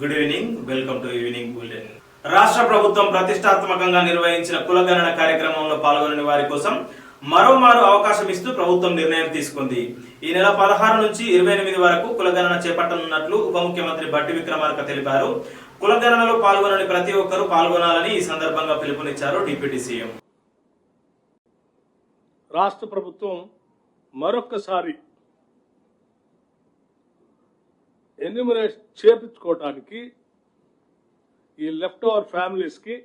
Good evening welcome to evening bulletin. రాష్ట్ర ప్రభుత్వం ప్రతిష్టాత్మకంగా నిర్వహించిన కులగణన కార్యక్రమంలో పాల్గొనని వారి కోసం మరోమారు అవకాశం ఇస్తూ ప్రభుత్వం నిర్ణయం తీసుకుంది. ఈ నెల పదహారు నుంచి ఇరవై ఎనిమిది వరకు కులగణన చేపట్టనున్నట్లు ఉప ముఖ్యమంత్రి బట్టి విక్రమార్క తెలిపారు. కులగణనలో పాల్గొనని ప్రతి ఒక్కరూ పాల్గొనాలని ఈ సందర్భంగా పిలుపునిచ్చారు డిప్యూటీ సీఎం. రాష్ట్ర ప్రభుత్వం మరొక్కసారి ఎన్యూమరేషన్ చేపించుకోవటానికి ఈ లెఫ్ట్ ఓవర్ ఫ్యామిలీస్కి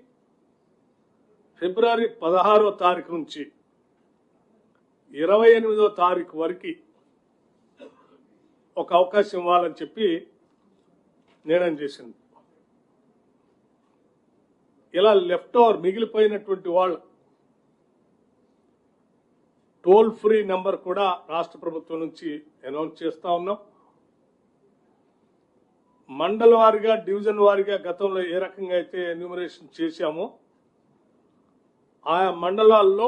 ఫిబ్రవరి పదహారో తారీఖు నుంచి ఇరవై ఎనిమిదో తారీఖు వరకు ఒక అవకాశం ఇవ్వాలని చెప్పి నిర్ణయం చేసింది. ఇలా లెఫ్ట్ ఓవర్ మిగిలిపోయినటువంటి వాళ్ళు టోల్ ఫ్రీ నెంబర్ కూడా రాష్ట్ర ప్రభుత్వం నుంచి అనౌన్స్ చేస్తా ఉన్నాం. మండల వారిగా డివిజన్ వారిగా గతంలో ఏ రకంగా అయితే ఎన్యూమరేషన్ చేశామో ఆయా మండలాల్లో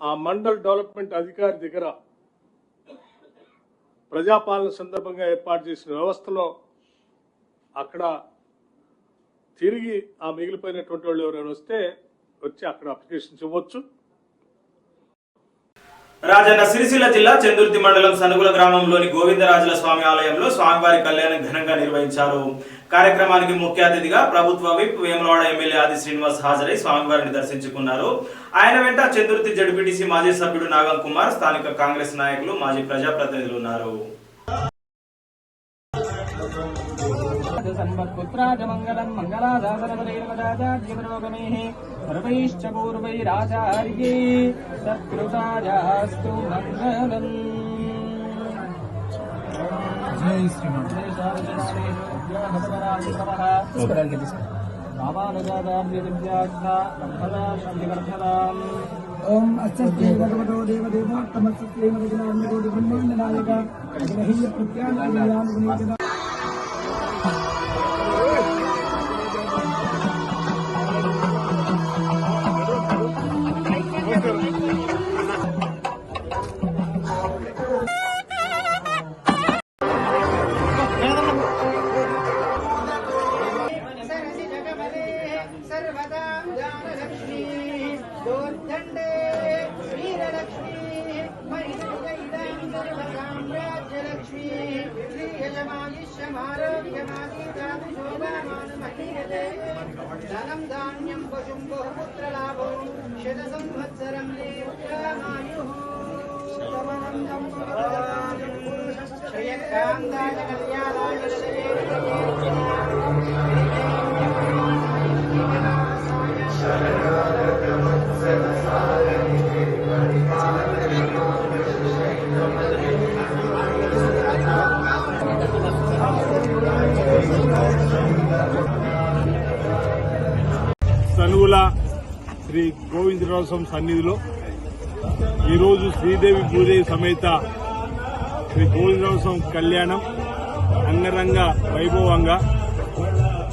ఆ మండల్ డెవలప్మెంట్ అధికారి దగ్గర ప్రజాపాలన సందర్భంగా ఏర్పాటు చేసిన వ్యవస్థలో అక్కడ తిరిగి ఆ మిగిలిపోయినటువంటి వాళ్ళు ఎవరైనా వస్తే వచ్చి అక్కడ అప్లికేషన్స్ ఇవ్వచ్చు. రాజన్న సిరిసిల్ల జిల్లా చందుర్తి మండలం సనుగుల గ్రామంలోని గోవిందరాజుల స్వామి ఆలయంలో స్వామివారి కళ్యాణం ఘనంగా నిర్వహించారు. కార్యక్రమానికి ముఖ్య అతిథిగా ప్రభుత్వ విప్ వేములవాడ ఎమ్మెల్యే ఆది శ్రీనివాస్ హాజరై స్వామివారిని దర్శించుకున్నారు. ఆయన వెంట చందుర్తి జడ్పీటీసీ మాజీ సభ్యుడు నాగం కుమార్ స్థానిక కాంగ్రెస్ నాయకులు మాజీ ప్రజాప్రతినిధులు ఉన్నారు. तत्पुत्राज मंगलम मङ्गलाधारवरैर्वदाजाज्यवरोगमेः सर्वैश्च पूर्वैराचार्यै मङ्गलम्। जय श्रीमन्। ओम अच्छस्ते సనువుల శ్రీ గోవిందరావు స్వామి సన్నిధిలో ఈరోజు శ్రీదేవి భూదేవి సమేత శ్రీ గోవిందరావు స్వామి కళ్యాణం అంగరంగ వైభవంగా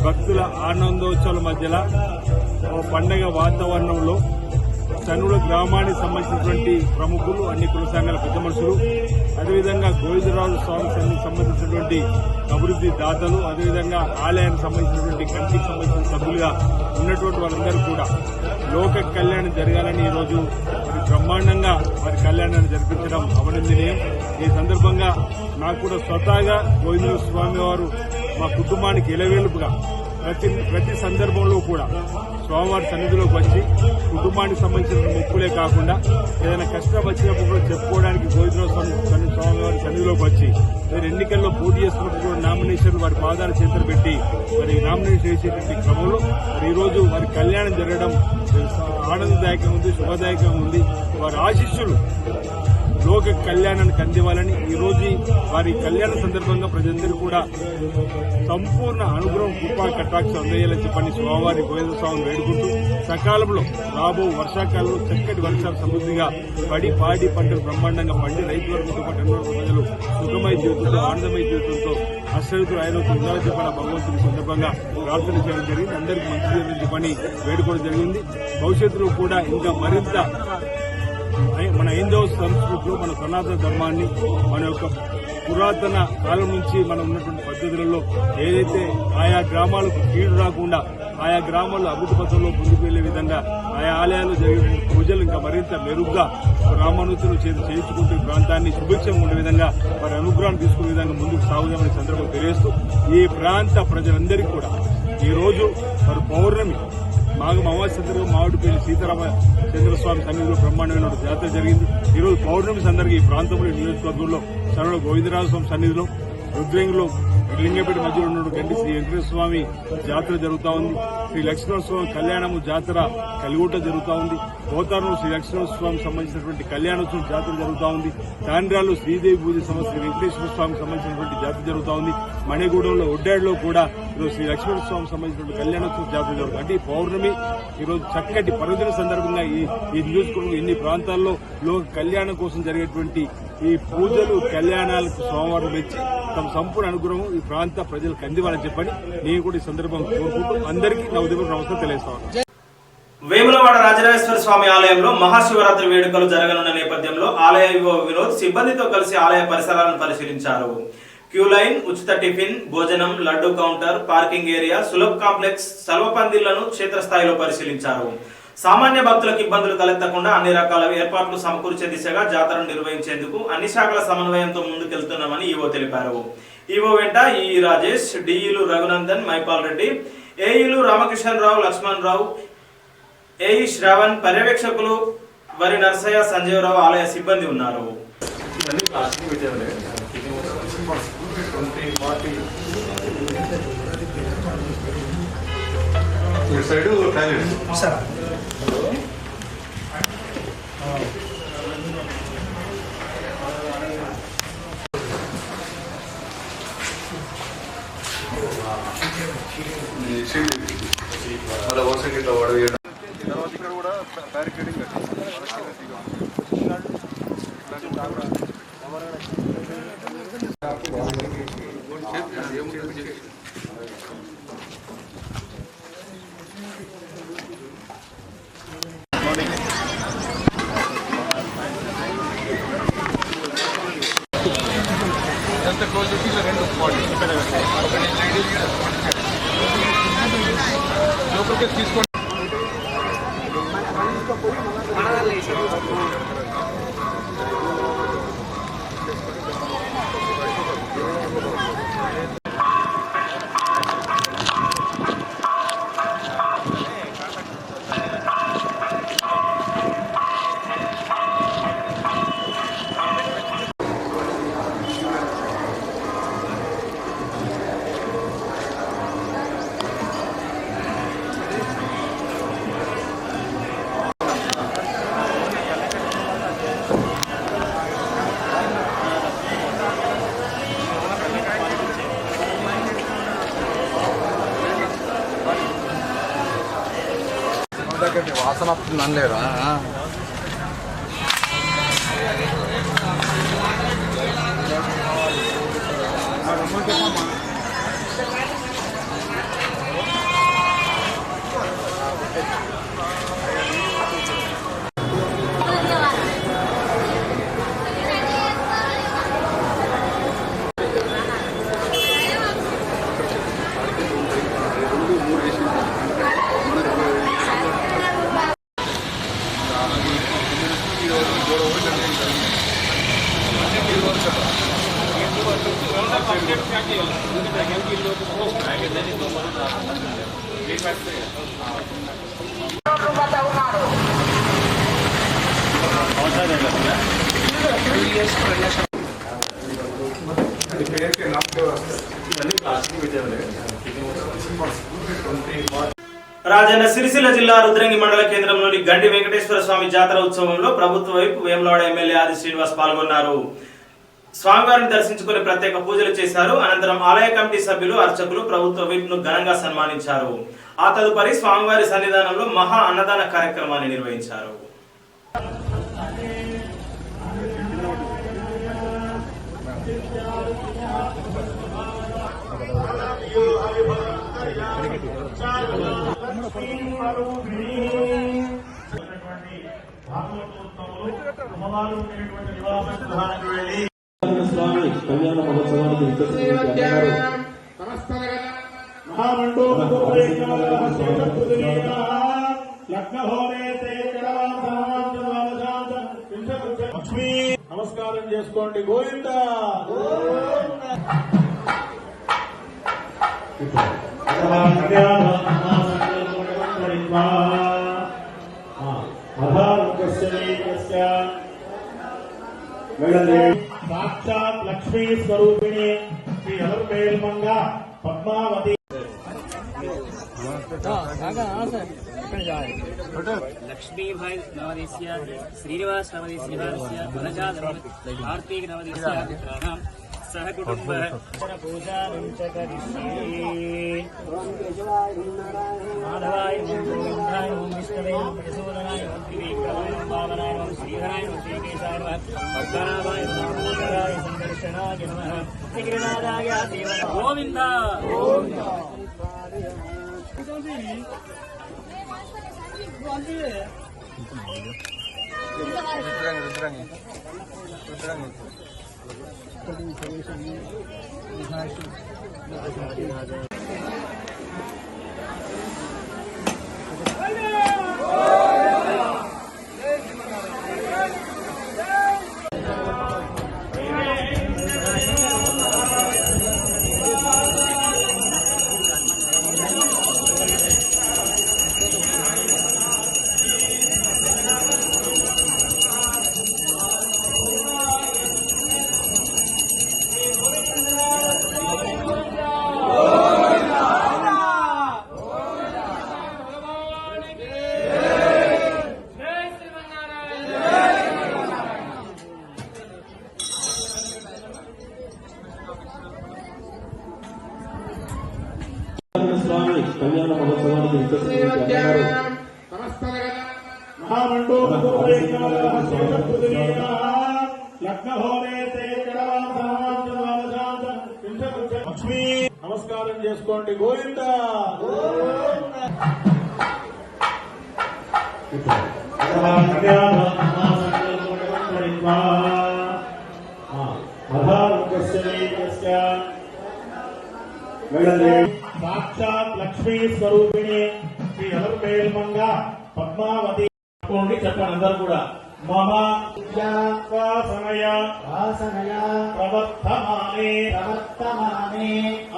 భక్తుల ఆనందోత్సవాల మధ్యలో పండగ వాతావరణంలో తనుడు గ్రామానికి సంబంధించినటువంటి ప్రముఖులు అన్ని కుల సంఘాల పెద్ద మనుషులు అదేవిధంగా గోవిందరాజు స్వామి సంబంధించినటువంటి అభివృద్ది దాతలు అదేవిధంగా ఆలయానికి సంబంధించినటువంటి కంటికి సంబంధించిన సభ్యులుగా ఉన్నటువంటి వారందరూ కూడా లోక కళ్యాణం జరగాలని ఈ రోజు మరి బ్రహ్మాండంగా వారి కళ్యాణాన్ని జరిపించడం అభినందనీయం. ఈ సందర్భంగా నాకు కూడా స్వతహాగా గోవింద స్వామి వారు మా కుటుంబానికి ఇలవేలుపుగా ప్రతి ప్రతి సందర్భంలో కూడా స్వామివారి సన్నిధిలోకి వచ్చి కుటుంబానికి సంబంధించిన మొక్కులే కాకుండా ఏదైనా కష్టం వచ్చినప్పుడు కూడా చెప్పుకోవడానికి గోవిందరావు స్వామి స్వామివారి సన్నిధిలోకి వచ్చి మీరు ఎన్నికల్లో పోటీ చేస్తున్నప్పుడు కూడా నామినేషన్ వారి పాదాల చేతులు పెట్టి మరి నామినేషన్ చేసేటువంటి క్రమంలో మరి ఈరోజు వారి కళ్యాణం జరగడం ఆనందదాయకంగా ఉంది శుభదాయకంగా ఉంది. వారి ఆశిష్యులు లోక కళ్యాణానికి అందివ్వాలని ఈరోజు వారి కళ్యాణ సందర్భంగా ప్రజలందరూ కూడా సంపూర్ణ అనుగ్రహం కృపా కటాక్షం అందజేయాలని చెప్పని స్వామివారి గోవింద స్వామిని వేడుకుంటూ సకాలంలో రాబో వర్షాకాలంలో చక్కటి వర్షాలు సమృద్ధిగా పడి పాడి పంటలు బ్రహ్మాండంగా పండి రైతులకు పాటు ఎన్నో ప్రజలు సుఖమయ జీవితంతో ఆనందమయ జీవితంతో అశ్వతులు ఆయన ఉండాలని చెప్పిన భగవంతుని సందర్భంగా ప్రార్థన చేయడం జరిగింది. అందరికీ మంచి చెప్పని వేడుకోవడం జరిగింది. భవిష్యత్తులో కూడా ఇంకా మరింత మన హైందవ సంస్కృతిలో మన సనాతన ధర్మాన్ని మన యొక్క పురాతన కాలం నుంచి మనం ఉన్నటువంటి పద్ధతులలో ఏదైతే ఆయా గ్రామాలకు కీడు రాకుండా ఆయా గ్రామాల్లో అభివృద్ధి పథంలో ముందుకు వెళ్ళే విధంగా ఆయా ఆలయాలు జరిగిన పూజలు ఇంకా మరింత మెరుగ్గా రామానుతులు చేతి చేయించుకుంటూ ప్రాంతాన్ని సుభిక్షంగా ఉండే విధంగా వారి అనుగ్రహం తీసుకునే విధంగా ముందుకు సాగుదామని సందర్భం తెలియజేస్తూ ఈ ప్రాంత ప్రజలందరికీ కూడా ఈ రోజు మరి పౌర్ణమి మాఘ అమావాస్య సందర్భంగా మామిడిపల్లి సీతారామ చంద్రస్వామి సన్నిధిలో బ్రహ్మాండమైన జాతర జరిగింది. ఈరోజు పౌర్ణమి సందర్భంగా ఈ ప్రాంతంలో నియోజకవర్గంలో సరళ గోవిందరాజ స్వామి సన్నిధిలో రుద్రంగిలో లింగపేట మధ్యలో ఉన్న గండి శ్రీ వెంకటేశ్వరస్వామి జాతర జరుగుతూ ఉంది. శ్రీ లక్ష్మణ స్వామి కళ్యాణము జాతర కలిగుట జరుగుతూ ఉంది. పోతారంలో శ్రీ లక్ష్మణ స్వామి సంబంధించినటువంటి కళ్యాణోత్సవం జాతర జరుగుతూ ఉంది. తాండ్రాలు శ్రీదేవి పూజ సమస్య శ్రీ వెంకటేశ్వర స్వామికి సంబంధించినటువంటి జాతర జరుగుతూ ఉంది. మణిగూడెంలో ఒడ్డాడులో కూడా ఈరోజు శ్రీ లక్ష్మణ స్వామి సంబంధించినటువంటి కళ్యాణోత్సవం జాతర జరుగుతుంది. అంటే ఈ పౌర్ణమి ఈరోజు చక్కటి పర్వదిన సందర్భంగా ఈ ఈ నియోజకవర్గం ఎన్ని ప్రాంతాల్లో లోక కళ్యాణం కోసం జరిగేటువంటి ఈ పూజలు కళ్యాణాలకు సోమవారం వచ్చి తమ సంపూర్ణ అనుగ్రహం ఈ ప్రాంత ప్రజలకు అందివ్వాలని చెప్పని నేను కూడా ఈ సందర్భం కోరుకుంటూ అందరికీ నా ఉదయం నమస్కారం తెలియజేస్తాను. వేములవాడ రాజరాజేశ్వర స్వామి ఆలయంలో మహాశివరాత్రి వేడుకలు జరగనున్న నేపథ్యంలో ఆలయ వినోద్ సిబ్బందితో కలిసి ఆలయ పరిసరాలను పరిశీలించారు. క్యూ లైన్ ఉచిత టిఫిన్ భోజనం laddu counter parking area Sulabh complex సర్వపందిళ్ళను క్షేత్రస్థాయిలో పరిశీలించారు. సామాన్య భక్తులకు ఇబ్బందులు తలెత్తకుండా అన్ని రకాల ఏర్పాట్లు సమకూర్చే దిశగా జాతరను నిర్వహించేందుకు అన్ని శాఖల సమన్వయంతో ముందుకెళ్తున్నామని ఈవో తెలిపారు. ఈవో వెంట ఈ రాజేష్ డిఈలు రఘునందన్ మైపాల్ రెడ్డి ఏఈలు రామకిషన్ రావు లక్ష్మణ్ రావు ఏఈ శ్రావణ్ పర్యవేక్షకులు వరి నరసయ్య సంజీవరావు ఆలయ సిబ్బంది ఉన్నారు. సైడ్ మళ్ళీ వాడు తర్వాత ఇక్కడ కూడా barricading Este Yo creo que es que es con... Ah, dale, saludos a. 만내라. Rajanna Sircilla జిల్లా రుద్రంగి మండల కేంద్రంలోని గండి వెంకటేశ్వర స్వామి జాతర ఉత్సవంలో ప్రభుత్వ వైపు వేములవాడ ఎమ్మెల్యే ఆది శ్రీనివాస్ పాల్గొన్నారు. స్వామివారిని దర్శించుకుని ప్రత్యేక పూజలు చేశారు. అనంతరం ఆలయ కమిటీ సభ్యులు అర్చకులు ప్రభుత్వ విప్ ఘనంగా సన్మానించారు. ఆ తదుపరి స్వామివారి సన్నిధానంలో మహా అన్నదాన కార్యక్రమాన్ని నిర్వహించారు. వెంకటరమణ స్వామి కళ్యాణ నమస్కారం చేసుకోండి గోవింద! కళ్యాణ साक्षात लक्ष्मी स्वरूपिणी श्री अलमेल्मंग पद्मावती। लक्ष्मीभाई नवदेश श्रीनिवास नवदेश भारती नवदेश नवदेशीय सह कुटुंब पूजा च करिष्ये माधवाय गोविन्दाय ओम विष्णवे ओम प्रसूदनाय ओम त्रिविक्रमाय ओम वामनाय ओम श्रीधराय ओम श्रीकेशाय नमः पद्मनाभाय नमः गोविन्दाय संदर्शनाय नमः श्रीगिरिनाथाय देव गोविन्द రుద్రాంగి రుద్రాంగి రుద్రాంగి 저는범인손이하실때까지말이나아 져. సాక్షాత్ లక్ష్మీ స్వరూపిణి శ్రీ అలర్మేల్మంగ పద్మావతి. చెప్పండి అందరు కూడా. మమ వాసనయ వాసనయ ప్రవర్తమానే ప్రవర్తమానే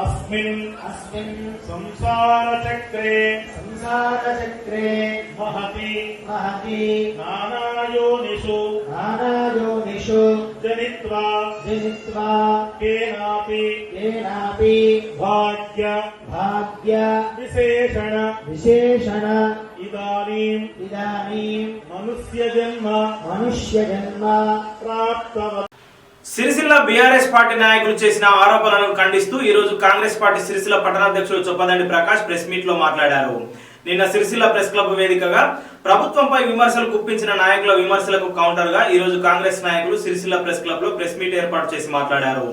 అస్మిన్ అస్మిన్ సంసార చక్రే సంసారచక్రే మహతి మహతి నానాయోనిషు నానాయోనిషు జనిత్వా జనిత్వా కేనాపి ఏనాపి భాగ్య భాగ్య విశేషణ విశేషణ ఇదానీం ఇదానీం మనుష్య జన్మ మనుష్య జన్మ ప్రాప్తవ సిరిసిల్ల బీఆర్ఎస్ పార్టీ నాయకులు చేసిన ఆరోపణలను ఖండిస్తూ ఈ రోజు కాంగ్రెస్ పార్టీ సిరిసిల్ల పట్టణాధ్యక్షుడు చొప్పదండి ప్రకాష్ ప్రెస్ మీట్లో మాట్లాడారు. నిన్న సిరిసిల్ల ప్రెస్ క్లబ్ వేదికగా ప్రభుత్వంపై విమర్శలు గుప్పించిన నాయకుల విమర్శలకు కౌంటర్గా ఈ రోజు కాంగ్రెస్ నాయకులు సిరిసిల్ల ప్రెస్ క్లబ్లో ప్రెస్ మీట్ ఏర్పాటు చేసి మాట్లాడారు.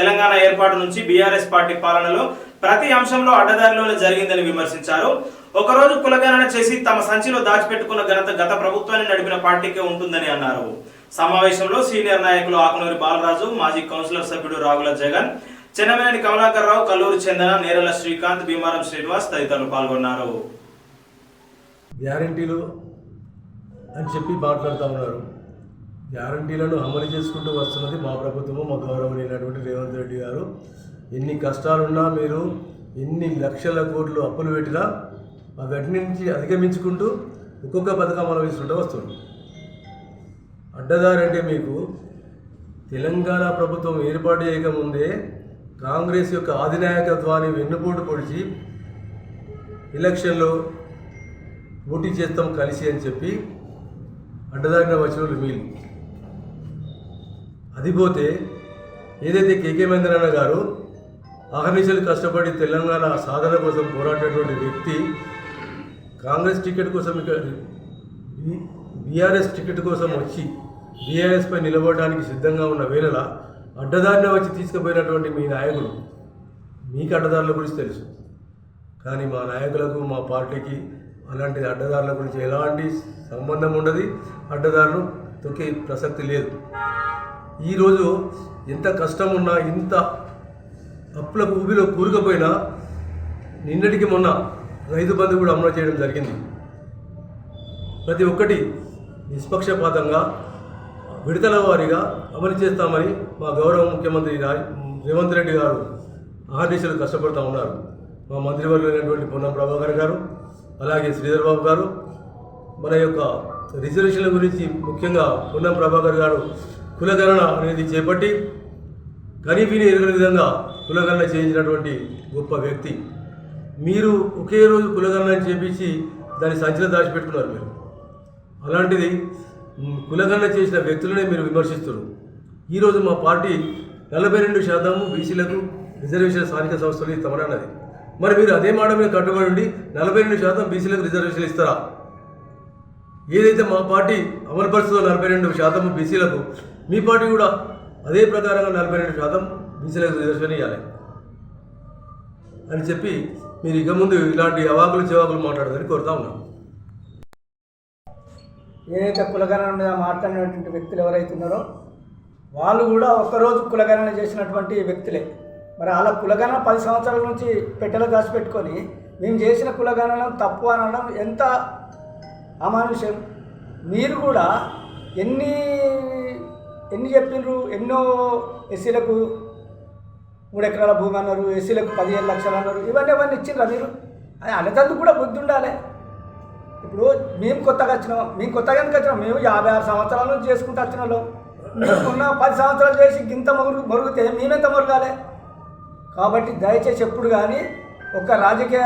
తెలంగాణ ఏర్పాటు నుంచి బీఆర్ఎస్ పార్టీ పాలనలో ప్రతి అంశంలో అడ్డదారిలోనే జరిగిందని విమర్శించారు. ఒకరోజు కులగణన చేసి తమ సంచిలో దాచిపెట్టుకున్న ఘనత గత ప్రభుత్వాన్ని నడిపిన పార్టీకే ఉంటుందని అన్నారు. సమావేశంలో సీనియర్ నాయకులు ఆకునూరి బాలరాజు మాజీ కౌన్సిలర్ సభ్యుడు రాగుల జగన్ చెన్నమనేని కమలాకర్ రావు కల్లూరు చందన నేరల శ్రీకాంత్ భీమారం శ్రీనివాస్ తదితరులు పాల్గొన్నారు. గ్యారంటీలు అని చెప్పి మాట్లాడుతూ ఉన్నారు. గ్యారంటీలను అమలు చేసుకుంటూ వస్తున్నది మా ప్రభుత్వము మా గౌరవనీయులైనటువంటి రేవంత్ రెడ్డి గారు. ఎన్ని కష్టాలున్నా మీరు ఎన్ని లక్షల కోట్లు అప్పులు పెట్టినా వాటి నుంచి అధిగమించుకుంటూ ఒక్కొక్క పథకం అమలు చేసుకుంటూ వస్తుంది. అడ్డదారంటే మీకు తెలంగాణ ప్రభుత్వం ఏర్పాటు చేయకముందే కాంగ్రెస్ యొక్క అధినాయకత్వాన్ని వెన్నుపోటు పొడిచి ఎలక్షన్లో పోటీ చేస్తాం కలిసి అని చెప్పి అడ్డదారిన వచ్చిన మీరు వీళ్ళు. అది పోతే ఏదైతే కేకే మహేంద్రన్న గారు అహర్నిశలు కష్టపడి తెలంగాణ సాధన కోసం పోరాడేటువంటి వ్యక్తి కాంగ్రెస్ టికెట్ కోసం ఇక్కడ బీఆర్ఎస్ టికెట్ కోసం వచ్చి బీఆర్ఎస్పై నిలబడడానికి సిద్ధంగా ఉన్న వేళల అడ్డదారిన వచ్చి తీసుకుపోయినటువంటి మీ నాయకులు మీకు అడ్డదారుల గురించి తెలుసు. కానీ మా నాయకులకు మా పార్టీకి అలాంటి అడ్డదారుల గురించి ఎలాంటి సంబంధం ఉండదు. అడ్డదారులు తొక్కే ప్రసక్తి లేదు. ఈరోజు ఎంత కష్టం ఉన్నా ఇంత అప్పుల ఊబిలో కూరుకుపోయినా నిన్నటికి మొన్న రైతు బంధు కూడా అమలు చేయడం జరిగింది. ప్రతి ఒక్కటి నిష్పక్షపాతంగా విడతల వారీగా అమలు చేస్తామని మా గౌరవ ముఖ్యమంత్రి రేవంత్ రెడ్డి గారు ఆదేశాలు కష్టపడుతూ ఉన్నారు. మా మంత్రివర్యులైనటువంటి పొన్నం ప్రభాకర్ గారు అలాగే శ్రీధర్ బాబు గారు మన యొక్క రిజర్వేషన్ల గురించి ముఖ్యంగా పొన్నం ప్రభాకర్ గారు కులగణన అనేది చేపట్టి కనీవిని ఎరగని విధంగా కులగణన చేయించినటువంటి గొప్ప వ్యక్తి. మీరు ఒకే రోజు కులగణన చేపించి దాన్ని సంచిలో దాచిపెట్టుకున్నారు మీరు. అలాంటిది కులగణన చేసిన వ్యక్తులనే మీరు విమర్శిస్తున్నారు. ఈరోజు మా పార్టీ నలభై రెండు శాతం బీసీలకు రిజర్వేషన్ స్థానిక సంస్థలు ఇస్తామన్నది. మరి మీరు అదే మాట మీద కట్టుబడి ఉండి నలభై రెండు శాతం బీసీలకు రిజర్వేషన్ ఇస్తారా? ఏదైతే మా పార్టీ అమలుపరుస్తుందో నలభై రెండు శాతం బీసీలకు మీ పార్టీ కూడా అదే ప్రకారంగా నలభై రెండు శాతం బీసీలకు రిజర్వేషన్ ఇవ్వాలి అని చెప్పి మీరు ఇక ముందు ఇలాంటి అవాకులు చెవాకులు మాట్లాడదని కోరుతా ఉన్నాం. ఏదైతే కులగణన మీద మాట్లాడినటువంటి వ్యక్తులు ఎవరైతే ఉన్నారో వాళ్ళు కూడా ఒక్కరోజు కులగణన చేసినటువంటి వ్యక్తులే. మరి అలా కులగణన పది సంవత్సరాల నుంచి పెట్టెలో దాచిపెట్టుకొని మేము చేసిన కులగణన తప్పు అనడం ఎంత అమానుష్యం మీరు కూడా ఎన్ని ఎన్ని చెప్పిండ్రు ఎన్నో ఎస్సీలకు మూడు ఎకరాల భూమి అన్నారు ఎస్సీలకు పదిహేను లక్షలు అన్నారు ఇవన్నీ ఇవన్నీ ఇచ్చిండ్రా మీరు? అది అనేటందుకు కూడా బుద్ధి ఉండాలి. ఇప్పుడు మేము కొత్తగా వచ్చినాం మేము కొత్తగా ఎందుకు వచ్చినాం? మేము యాభై ఆరు సంవత్సరాల నుంచి చేసుకుంటూ వచ్చిన వాళ్ళం ఉన్న పది సంవత్సరాలు చేసి గింత మరుగు మరుగుతే మేమెంత మరుగాలి కాబట్టి దయచేసి ఎప్పుడు కానీ ఒక రాజకీయ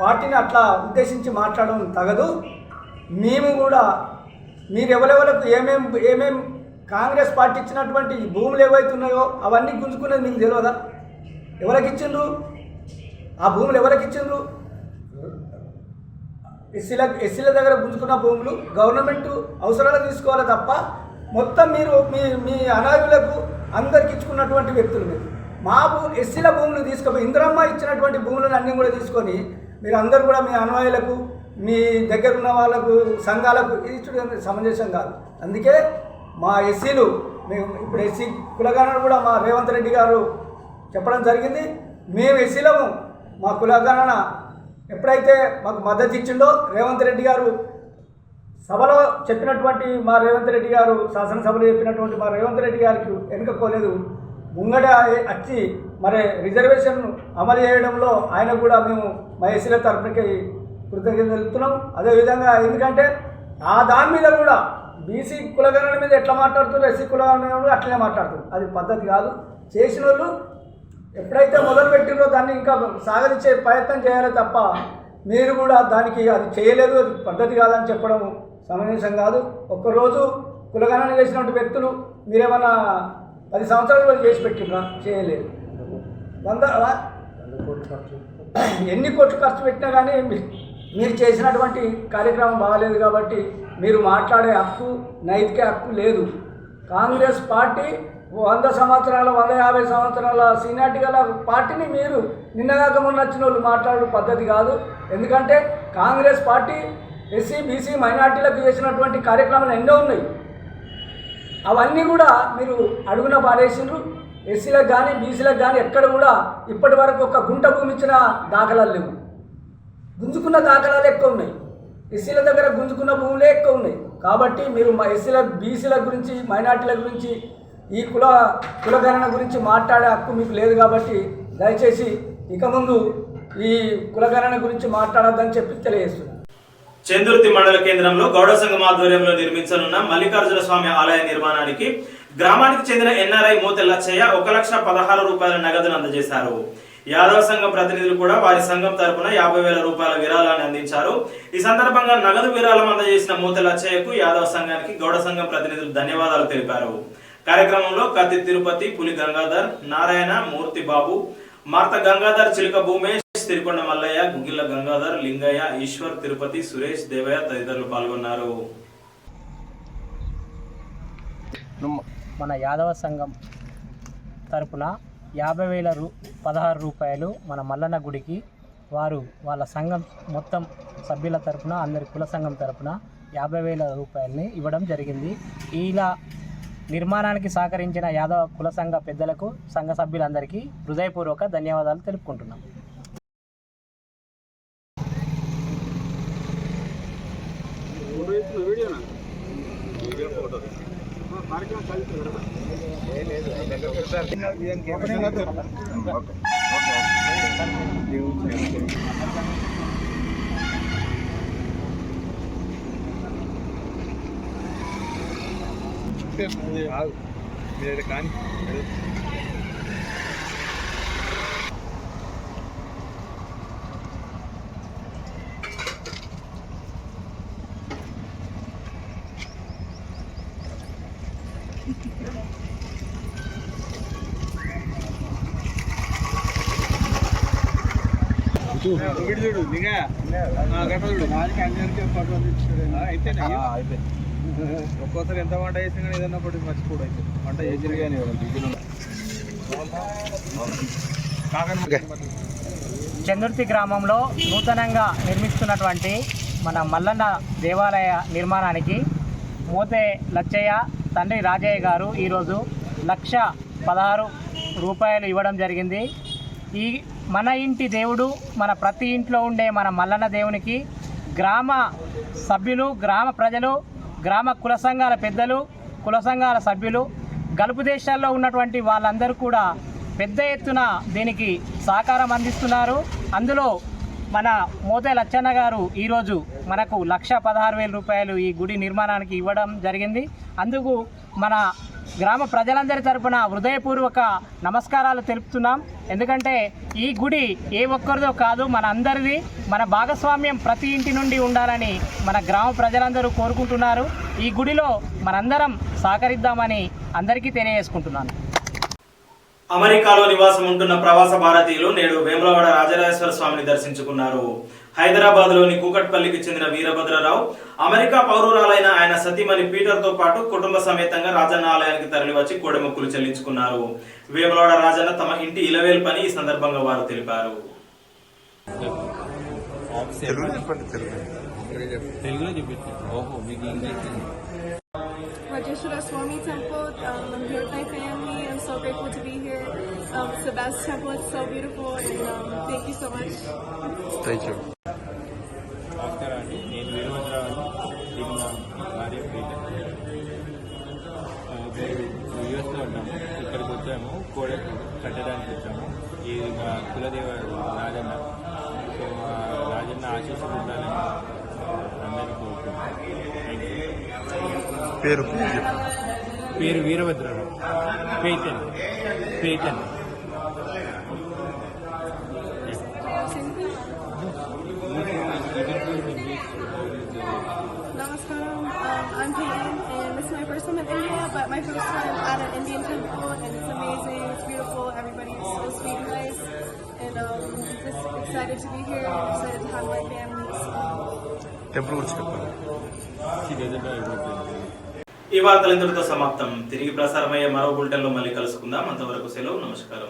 పార్టీని అట్లా ఉద్దేశించి మాట్లాడడం తగదు. మేము కూడా మీరు ఎవరెవరకు ఏమేం ఏమేం కాంగ్రెస్ పార్టీ ఇచ్చినటువంటి భూములు ఏవైతే ఉన్నాయో అవన్నీ గుంజుకునేది మీకు తెలియదా? ఎవరికి ఇచ్చిండ్రు ఆ భూములు ఎవరికి ఇచ్చిండ్రు ఎస్సీల ఎస్సీల దగ్గర గుంజుకున్న భూములు గవర్నమెంట్ అవసరాలు తీసుకోవాలి తప్ప మొత్తం మీరు మీ మీ అనాథులకు అందరికి ఇచ్చుకున్నటువంటి వ్యక్తులు మీరు. మా భూ ఎస్సీల భూములు తీసుకుపోయి ఇందిరమ్మ ఇచ్చినటువంటి భూములను అన్నీ కూడా తీసుకొని మీరు అందరు కూడా మీ అనుయాయులకు మీ దగ్గర ఉన్న వాళ్ళకు సంఘాలకు ఇది ఇచ్చడం సమంజసం కాదు. అందుకే మా ఎస్సీలు మేము ఇప్పుడు ఎస్సీ కులగణన కూడా మా రేవంత్ రెడ్డి గారు చెప్పడం జరిగింది. మేము ఎస్సీలము. మా కులగణన ఎప్పుడైతే మాకు మద్దతు ఇచ్చిండో రేవంత్ రెడ్డి గారు సభలో చెప్పినటువంటి మా రేవంత్ రెడ్డి గారు శాసనసభలో చెప్పినటువంటి మా రేవంత్ రెడ్డి గారికి వెనుకపోలేదు ముంగట వచ్చి మరి రిజర్వేషన్ అమలు చేయడంలో ఆయన కూడా మేము మా ఎస్సీల తరఫునకి కృతజ్ఞత తెలుపుతున్నాం. అదేవిధంగా ఎందుకంటే ఆ దాని మీద కూడా బీసీ కులగణన మీద ఎట్లా మాట్లాడుతున్నారు ఎస్సీ కులగణన మీద కూడా అట్లనే మాట్లాడుతున్నారు. అది పద్ధతి కాదు. చేసిన వాళ్ళు ఎప్పుడైతే మొదలు పెట్టిరో దాన్ని ఇంకా సాగరించే ప్రయత్నం చేయాలి తప్ప మీరు కూడా దానికి అది చేయలేదు అది పద్ధతి కాదని చెప్పడం సమంజసం కాదు. ఒక్కరోజు కులగణన చేసినటువంటి వ్యక్తులు మీరేమన్నా పది సంవత్సరాలు చేసి పెట్టినరా చేయలేదు. వంద ఎన్ని కోట్లు ఖర్చు పెట్టినా కానీ మీ- మీరు చేసినటువంటి కార్యక్రమం బాగాలేదు కాబట్టి మీరు మాట్లాడే హక్కు నైతిక హక్కు లేదు. కాంగ్రెస్ పార్టీ వంద సంవత్సరాల వంద యాభై సంవత్సరాల సీనియార్టీ గల పార్టీని మీరు నిన్నగాక మొన్న వచ్చిన వాళ్ళు మాట్లాడే పద్ధతి కాదు. ఎందుకంటే కాంగ్రెస్ పార్టీ ఎస్సీ బీసీ మైనార్టీలకు చేసినటువంటి కార్యక్రమాలు ఎన్నో ఉన్నాయి. అవన్నీ కూడా మీరు అడుగున పారేసిండ్రు. ఎస్సీలకు కానీ బీసీలకు కానీ ఎక్కడ కూడా ఇప్పటి వరకు ఒక గుంట భూమి ఇచ్చిన దాఖలాలు లేవు. గుంజుకున్న దాఖలాలు ఎక్కువ ఉన్నాయి. ఎస్సీల దగ్గర గుంజుకున్న భూములే ఎక్కువ ఉన్నాయి. కాబట్టి మీరు మా ఎస్సీల బీసీల గురించి మైనార్టీల గురించి ఈ కుల కులగణన గురించి మాట్లాడే హక్కు మీకు లేదు కాబట్టి దయచేసి ఇక ముందు ఈ కులగణన గురించి మాట్లాడద్దని చెప్పి తెలియజేస్తున్నాను చందుర్తి మండల కేంద్రంలో గౌడ సంఘం ఆధ్వర్యంలో నిర్మించనున్న మల్లికార్జున స్వామి ఆలయ నిర్మాణానికి గ్రామానికి చెందిన ఎన్ఆర్ఐ మూత లచ్చయ్య ఒక లక్ష పదహారు రూపాయల నగదును అందజేశారు. యాదవ సంఘం ప్రతినిధులు కూడా వారి సంఘం తరపున యాభై వేల రూపాయల విరాళాన్ని అందించారు. ఈ సందర్భంగా నగదు విరాళం అందజేసిన మూత లచ్చయ్యకు యాదవ సంఘానికి గౌడ సంఘం ప్రతినిధులు ధన్యవాదాలు తెలిపారు. కార్యక్రమంలో కత్తి తిరుపతి పులి గంగాధర్ నారాయణ మూర్తి బాబు మార్త గంగాధర్ చిలుక భూమేష్ తిరుకొండ మల్లయ్య గుగిల్ల గంగాధర్ లింగయ్య ఈశ్వర్ తిరుపతి సురేష్ దేవయ్య తదితరులు పాల్గొన్నారు. మన యాదవ సంఘం తరపున యాభై వేల రూ పదహారు రూపాయలు మన మల్లన్న గుడికి వారు వాళ్ళ సంఘం మొత్తం సభ్యుల తరపున అందరి కుల సంఘం తరపున యాభై వేల రూపాయలని ఇవ్వడం జరిగింది. ఇలా నిర్మాణానికి సహకరించిన యాదవ కుల సంఘ పెద్దలకు సంఘ సభ్యులందరికీ హృదయపూర్వక ధన్యవాదాలు తెలుపుకుంటున్నాం. ఓకే. కరెక్ట్ అది కాదు మీరు కానీ చూడు నిగా గట్ట చూడు అయితే అయిపోయింది ఒక్కోసారి ఎంత వంట చేసినా కానీ ఏదన్నా ఒకటి మర్చిపోడు అయితే వంట చేసిన కానీ చందుర్తి గ్రామంలో నూతనంగా నిర్మిస్తున్నటువంటి మన మల్లన్న దేవాలయ నిర్మాణానికి మోతే లచ్చయ్య తండ్రి రాజయ్య గారు ఈరోజు లక్ష పదహారు రూపాయలు ఇవ్వడం జరిగింది. ఈ మన ఇంటి దేవుడు మన ప్రతి ఇంట్లో ఉండే మన మల్లన్న దేవునికి గ్రామ సభ్యులు గ్రామ ప్రజలు గ్రామ కుల సంఘాల పెద్దలు కుల సంఘాల సభ్యులు గల్ఫ్ దేశాల్లో ఉన్నటువంటి వాళ్ళందరూ కూడా పెద్ద ఎత్తున దీనికి సహకారం అందిస్తున్నారు. అందులో మన మోతే లచ్చన్న గారు ఈరోజు మనకు లక్ష పదహారు వేల రూపాయలు ఈ గుడి నిర్మాణానికి ఇవ్వడం జరిగింది. అందుకు మన గ్రామ ప్రజలందరి తరపున హృదయపూర్వక నమస్కారాలు తెలుపుతున్నాం. ఎందుకంటే ఈ గుడి ఏ ఒక్కరిదో కాదు మన అందరిది మన భాగస్వామ్యం ప్రతి ఇంటి నుండి ఉండాలని మన గ్రామ ప్రజలందరూ కోరుకుంటున్నారు. ఈ గుడిలో మనందరం సహకరిద్దామని అందరికీ తెలియజేసుకుంటున్నాను. అమెరికాలో నివాసం ఉంటున్న ప్రవాస భారతీయులు నేడు వేములవాడ రాజరాజేశ్వర స్వామిని దర్శించుకున్నారు హైదరాబాద్లోని కూకట్పల్లికి చెందిన వీరభద్రరావు అమెరికా పౌరురాలైన ఆయన సతీమణి పీటర్తో పాటు కుటుంబ సమేతంగా రాజన్న ఆలయానికి తరలివచ్చి కోడెముక్కులు చెల్లించుకున్నారు వేములవాడ రాజన్న తమ ఇంటి ఇలవేల్ పని ఈ సందర్భంగా వారు తెలిపారు um, I'm here. I'm so grateful to be here. Um, temple. It's so beautiful, and um, thank you so much. నమస్కారం అండి నేను వీరభద్రరావు దీని నా భార్య ప్రీత యూఎస్లో ఉన్నాము ఇక్కడికి వచ్చాము కోడ కట్టడానికి వచ్చాము ఇది మా కులదేవ రాజన్న సో మా రాజన్న ఆశీస్సులు ఉండాలని అందరికీ కోరుకుంటున్నాను పేరు పేరు వీరభద్రరావు పేటన్ పేటన్ ఈ వార్తలందరితో సమాప్తం. తిరిగి ప్రసారమయ్యే మరో బులెటిన్లో మళ్ళీ కలుసుకుందాం. అంతవరకు సెలవు నమస్కారం.